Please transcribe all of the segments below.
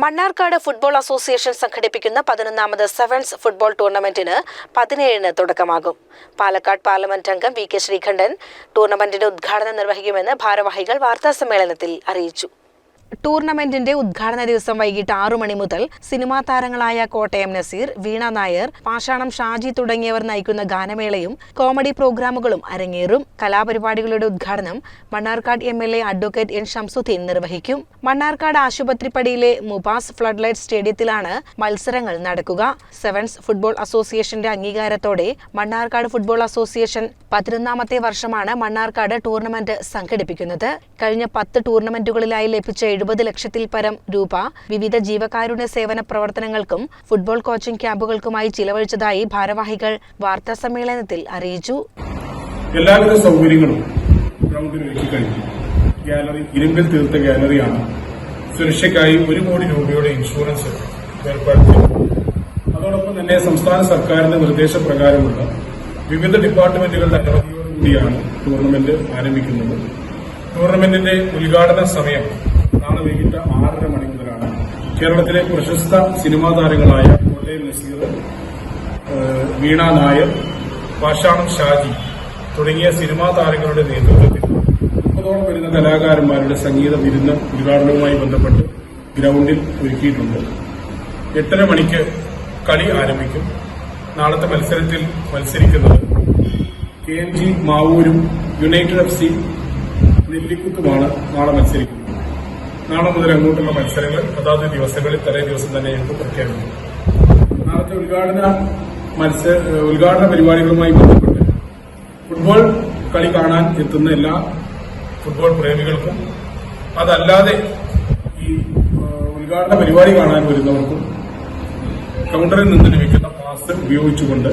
Mannarkkad football association സംഘടിപ്പിക്കുന്ന പതിനൊന്നാമത് sevens football ടൂർണമെന്റിന് പതിനേഴിന് തുടക്കമാകും. പാലക്കാട് പാർലമെന്റ് അംഗം വി കെ ശ്രീകണ്ഠൻ ടൂർണമെന്റിന്റെ ഉദ്ഘാടനം നിർവഹിക്കുമെന്ന് ഭാരവാഹികൾ വാർത്താസമ്മേളനത്തിൽ അറിയിച്ചു. ടൂർണമെന്റിന്റെ ഉദ്ഘാടന ദിവസം വൈകിട്ട് ആറു മണി മുതൽ സിനിമാ താരങ്ങളായ കോട്ടയം നസീർ വീണ നായർ പാഷാണം ഷാജി തുടങ്ങിയവർ നയിക്കുന്ന ഗാനമേളയും കോമഡി പ്രോഗ്രാമുകളും അരങ്ങേറും. കലാപരിപാടികളുടെ ഉദ്ഘാടനം Mannarkkad M L A advocate N Shamsuddin നിർവഹിക്കും. മണ്ണാർക്കാട് ആശുപത്രിപ്പടിയിലെ മുബാസ് ഫ്ലഡ് ലൈറ്റ് സ്റ്റേഡിയത്തിലാണ് മത്സരങ്ങൾ നടക്കുക. സെവൻസ് ഫുട്ബോൾ അസോസിയേഷന്റെ അംഗീകാരത്തോടെ മണ്ണാർക്കാട് ഫുട്ബോൾ അസോസിയേഷൻ പതിനൊന്നാമത്തെ വർഷമാണ് മണ്ണാർക്കാട് ടൂർണമെന്റ് സംഘടിപ്പിക്കുന്നത്. കഴിഞ്ഞ പത്ത് ടൂർണമെന്റുകളിലായി ലഭിച്ച എഴുപത് ലക്ഷത്തിൽ പരം രൂപ. വിവിധ ജീവകാരുണ്യ സേവന പ്രവർത്തനങ്ങൾക്കും ഫുട്ബോൾ കോച്ചിംഗ് ക്യാമ്പുകൾക്കുമായി ചിലവഴിച്ചതായി ഭാരവാഹികൾ വാർത്താ സമ്മേളനത്തിൽ അറിയിച്ചു. എല്ലാവിധ സൗകര്യങ്ങളും ഗാലറി ഇരുമ്പിൽ തീർത്ത ഗാലറിയാണ് സുരക്ഷയ്ക്കായി ഒരു കോടി രൂപയുടെ ഇൻഷുറൻസ് അതോടൊപ്പം തന്നെ സംസ്ഥാന സർക്കാരിന്റെ നിർദ്ദേശപ്രകാരമുള്ള വിവിധ ഡിപ്പാർട്ട്മെന്റുകളുടെ അനുമതിയോടുകൂടിയാണ് ടൂർണമെന്റ് ആരംഭിക്കുന്നത്. ടൂർണമെന്റിന്റെ ഉദ്ഘാടന സമയം നാളെ വൈകിട്ട് ആറര മണി മുതലാണ്. കേരളത്തിലെ പ്രശസ്ത സിനിമാ താരങ്ങളായ കോട്ടയം നസീർ വീണ നായർ പാഷാണം ഷാജി തുടങ്ങിയ സിനിമാ താരങ്ങളുടെ നേതൃത്വത്തിൽ മുപ്പതോളം വരുന്ന കലാകാരന്മാരുടെ സംഗീത വിരുന്ന് ഉദ്ഘാടനവുമായി ബന്ധപ്പെട്ട് ഗ്രൗണ്ടിൽ ഒരുക്കിയിട്ടുണ്ട്. എട്ടര മണിക്ക് കളി ആരംഭിക്കും. നാളത്തെ മത്സരത്തിൽ മത്സരിക്കുന്നത് കെ എം ജി മാവൂരും യുണൈറ്റഡ് എഫ് സി നെല്ലിക്കുത്തുമാണ് നാളെ മത്സരിക്കുന്നത്. നാളെ മുതൽ അങ്ങോട്ടുള്ള മത്സരങ്ങൾ അതാത് ദിവസങ്ങളിൽ തലേ ദിവസം തന്നെ ഞങ്ങൾക്ക് പ്രഖ്യാപിക്കും. നാളത്തെ ഉദ്ഘാടന മത്സര ഉദ്ഘാടന പരിപാടികളുമായി ബന്ധപ്പെട്ട് ഫുട്ബോൾ കളി കാണാൻ എത്തുന്ന എല്ലാ ഫുട്ബോൾ പ്രേമികൾക്കും അതല്ലാതെ ഈ ഉദ്ഘാടന പരിപാടി കാണാൻ വരുന്നവർക്കും കൗണ്ടറിൽ നിന്ന് ലഭിക്കുന്ന പാസ് ഉപയോഗിച്ചുകൊണ്ട്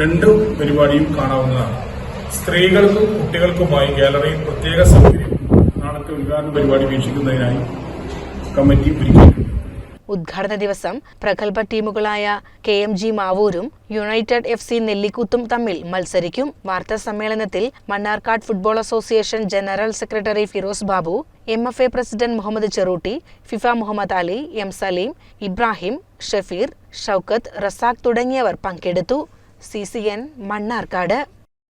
രണ്ടു പരിപാടിയും കാണാവുന്നതാണ്. സ്ത്രീകൾക്കും കുട്ടികൾക്കുമായി ഗാലറിയിൽ പ്രത്യേക സൗകര്യം നാളത്തെ ഉദ്ഘാടന പരിപാടി വീക്ഷിക്കുന്നതിനായി കമ്മിറ്റി ഒരുക്കിയിട്ടുണ്ട്. ഉദ്ഘാടന ദിവസം പ്രഗത്ഭ ടീമുകളായ കെ എം ജി മാവൂരും യുണൈറ്റഡ് എഫ് സി നെല്ലിക്കുത്തും തമ്മിൽ മത്സരിക്കും. വാർത്താ സമ്മേളനത്തിൽ Mannarkkad football association general secretary Firoz Babu M F A president Muhammad Cherootty FIFA Muhammad Ali M Salim Ibrahim Shafeer Shoukath Razak തുടങ്ങിയവർ പങ്കെടുത്തു. C C N Mannarkkad